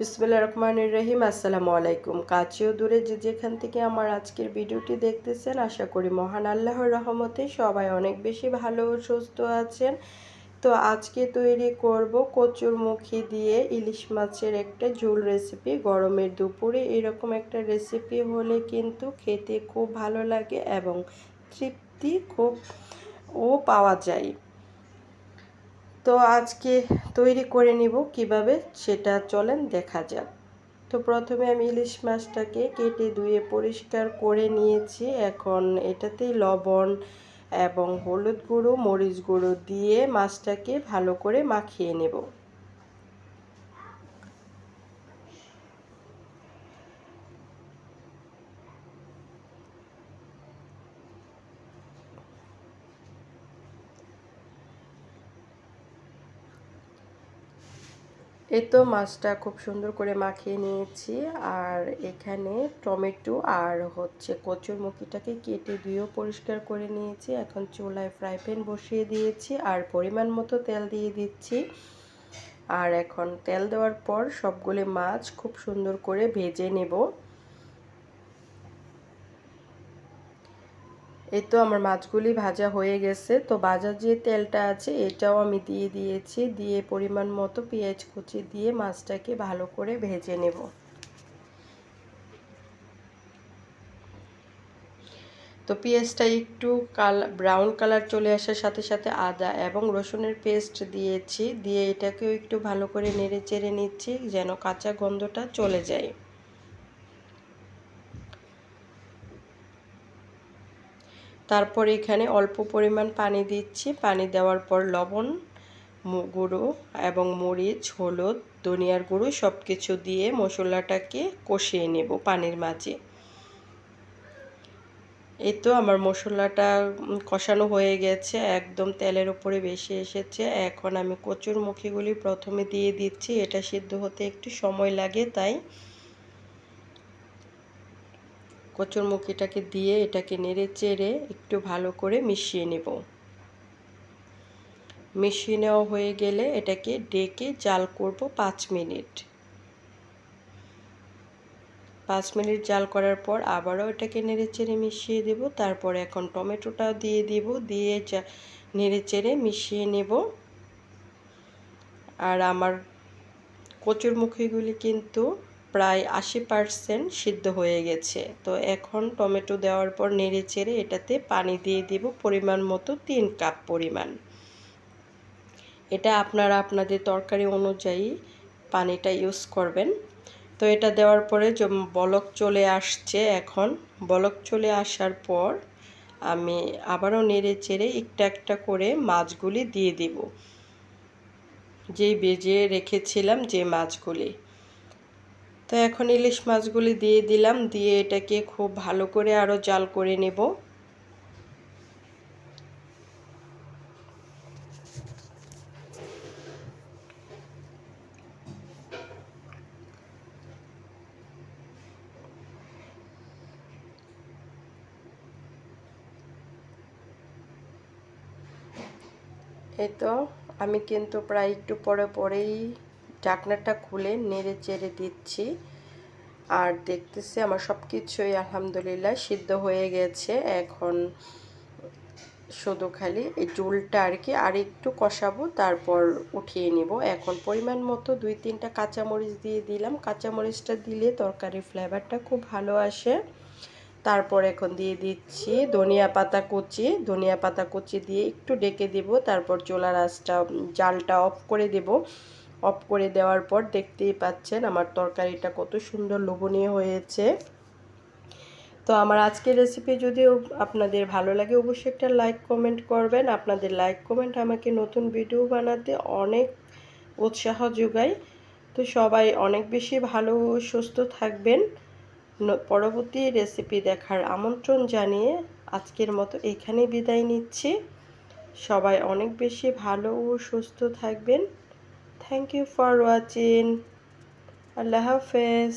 বিসমিল্লা রহমান রহিম, আসসালামু আলাইকুম। কাছেও দূরে যে যেখান থেকে আমার আজকের ভিডিওটি দেখতেছেন, আশা করি মহান আল্লাহর রহমতে সবাই অনেক বেশি ভালো সুস্থ আছেন। তো আজকে তৈরি করব কচুর মুখি দিয়ে ইলিশ মাছের একটা ঝোল রেসিপি। গরমের দুপুরে এরকম একটা রেসিপি হলে কিন্তু খেতে খুব ভালো লাগে এবং তৃপ্তি খুব ও পাওয়া যায়। তো আজকে তৈরি করে নিব কীভাবে সেটা চলেন দেখা যাক। তো প্রথমে আমি ইলিশ মাছটাকে কেটে ধুয়ে পরিষ্কার করে নিয়েছি। এখন এটাতেই লবণ এবং হলুদ গুঁড়ো, মরিচ গুঁড়ো দিয়ে মাছটাকে ভালো করে মাখিয়ে নেব। এই তো মাছটা খুব সুন্দর করে মাখিয়ে নিয়েছি আর এখানে টমেটো আর হচ্ছে কচুর মুখিটাকে কেটে ধুয়েও পরিষ্কার করে নিয়েছি। এখন চুলায় ফ্রাই প্যান বসিয়ে দিয়েছি আর পরিমাণ মতো তেল দিয়ে দিচ্ছি। আর এখন তেল দেওয়ার পর সবগুলি মাছ খুব সুন্দর করে ভেজে নেব। এই তো আমার মাছগুলি ভাজা হয়ে গেছে। তো ভাজার যে তেলটা আছে, এটাও আমি দিয়ে দিয়েছি। দিয়ে পরিমাণ মতো পেঁয়াজ কুচি দিয়ে মাছটাকে ভালো করে ভেজে নেব। তো পেঁয়াজটা একটু কাল, ব্রাউন কালার চলে আসার সাথে সাথে আদা এবং রসুনের পেস্ট দিয়েছি। দিয়ে এটাকেও একটু ভালো করে নেড়ে চেড়ে নিচ্ছি, যেন কাঁচা গন্ধটা চলে যায়। তারপর এখানে অল্প পরিমাণ পানি দিচ্ছি। পানি দেওয়ার পর লবণ গুঁড়ো এবং মরিচ, হলুদ, ধনিয়ার গুঁড়ো সব কিছু দিয়ে মশলাটাকে কষিয়ে নেব পানির মাঝে। এই তো আমার মশলাটা কষানো হয়ে গেছে। একদম তেলের উপরে বেশি এসেছে। এখন আমি কচুর মুখিগুলি প্রথমে দিয়ে দিচ্ছি। এটা সিদ্ধ হতে একটু সময় লাগে, তাই কচুরমুখিটাকে দিয়ে এটাকে নেড়ে চেড়ে একটু ভালো করে মিশিয়ে নেব। মিশিয়ে নেওয়া হয়ে গেলে এটাকে ডেকে জাল করব পাঁচ মিনিট। পাঁচ মিনিট জাল করার পর আবারও এটাকে নেড়ে চেড়ে মিশিয়ে দেব। তারপর এখন টমেটোটাও দিয়ে দিব, দিয়ে নেড়ে চেড়ে মিশিয়ে নেব। আর আমার কচুরমুখিগুলি কিন্তু প্রায় আশি পারসেন্ট সিদ্ধ হয়ে গেছে। তো এখন টমেটো দেওয়ার পর নেড়ে চেড়ে এটাতে পানি দিয়ে দিব পরিমাণ মতো তিন কাপ পরিমাণ। এটা আপনারা আপনাদের তরকারি অনুযায়ী পানিটা ইউজ করবেন। তো এটা দেওয়ার পরে বলক চলে আসছে এখন, বলক চলে আসার পর আমি আবারও নেড়ে চেড়ে একটা একটা করে মাছগুলি দিয়ে দিব। যেই বেজে রেখেছিলাম যে মাছগুলি। তো এখন ইলিশ মাছগুলি দিয়ে দিলাম, দিয়ে এটাকে খুব ভালো করে আরও জাল করে নেব। এই তো, আমি কিন্তু প্রায় একটু পরে পরেই ঢাকনাটা খুলে নেড়ে চেড়ে দিচ্ছি। আর দেখতেছি আমার সব কিছুই আলহামদুলিল্লাহ সিদ্ধ হয়ে গেছে। এখন শুধু খালি এই জুলটা আর কি আর একটু কষাবো, তারপর উঠিয়ে নিব। এখন পরিমাণ মতো দুই তিনটা কাঁচামরিচ দিয়ে দিলাম। কাঁচামরিচটা দিলে তরকারির ফ্লেভারটা খুব ভালো আসে। তারপর এখন দিয়ে দিচ্ছি ধনিয়া পাতা কুচি। ধনিয়া পাতা কুচি দিয়ে একটু ডেকে দিব। তারপর চোলার আঁচটা, জালটা অফ করে দেব। অফ করে দেওয়ার পর দেখতেই পাচ্ছেন আমার তরকারিটা কত সুন্দর লোভনীয় হয়েছে। তো আমার আজকের রেসিপি যদি আপনাদের ভালো লাগে, অবশ্যই একটা লাইক কমেন্ট করবেন। আপনাদের লাইক কমেন্ট আমাকে নতুন ভিডিও বানাতে অনেক উৎসাহ যোগায়। তো সবাই অনেক বেশি ভালো সুস্থ থাকবেন। পরবর্তী রেসিপি দেখার আমন্ত্রণ জানিয়ে আজকের মতো এখানে বিদায় নিচ্ছি। সবাই অনেক বেশি ভালো ও সুস্থ থাকবেন। থ্যাংক ইউ ফর ওয়াচিং আল্লাহ হাফেজ